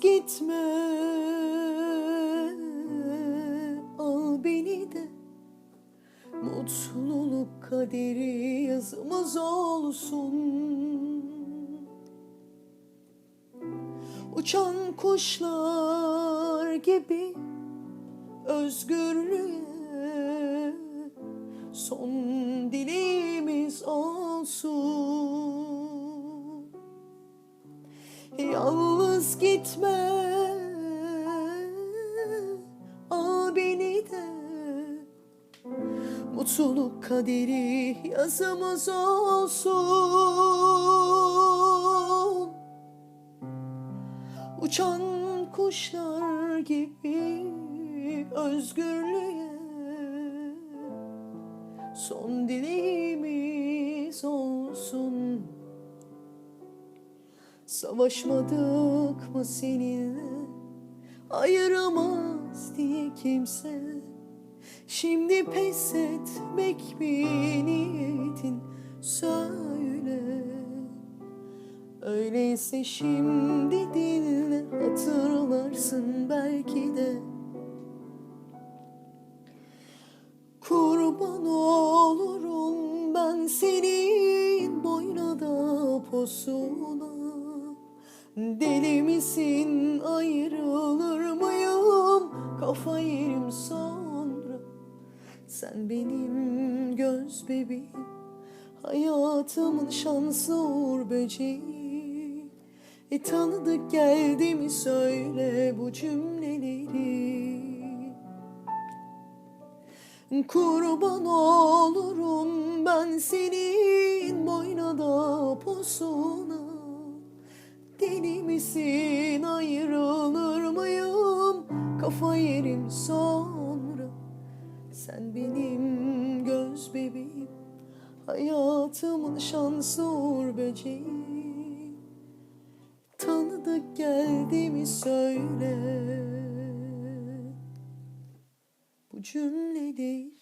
Gitme. Al beni de. Mutluluk kaderi yazımız olsun. Uçan kuşlar gibi özgürlüğe son dilimiz olsun. Yalnız gitme, al beni de Mutluluk kaderi yazımız olsun. Uçan kuşlar gibi özgürlüğe son dileğimiz olsun. Savaşmadık mı seninle? Ayıramaz diye kimse. Şimdi pes etmek mi niyetin? Söyle. Öyleyse şimdi dinle hatırlarsın belki de. Kurban olurum ben senin boyuna da posuna Deli misin? Ayrılır mıyım? Kafa yerim sonra. Sen benim göz bebeğim. Hayatımın şansı uğur böceği. E tanıdık geldi mi söyle bu cümleleri. Kurban olurum ben senin misin? Ayrılır mıyım? Kafa yerim sonra. Sen benim göz bebeğim. Hayatımın şansı uğur böceği Tanıdık geldi mi söyle. Bu cümleleri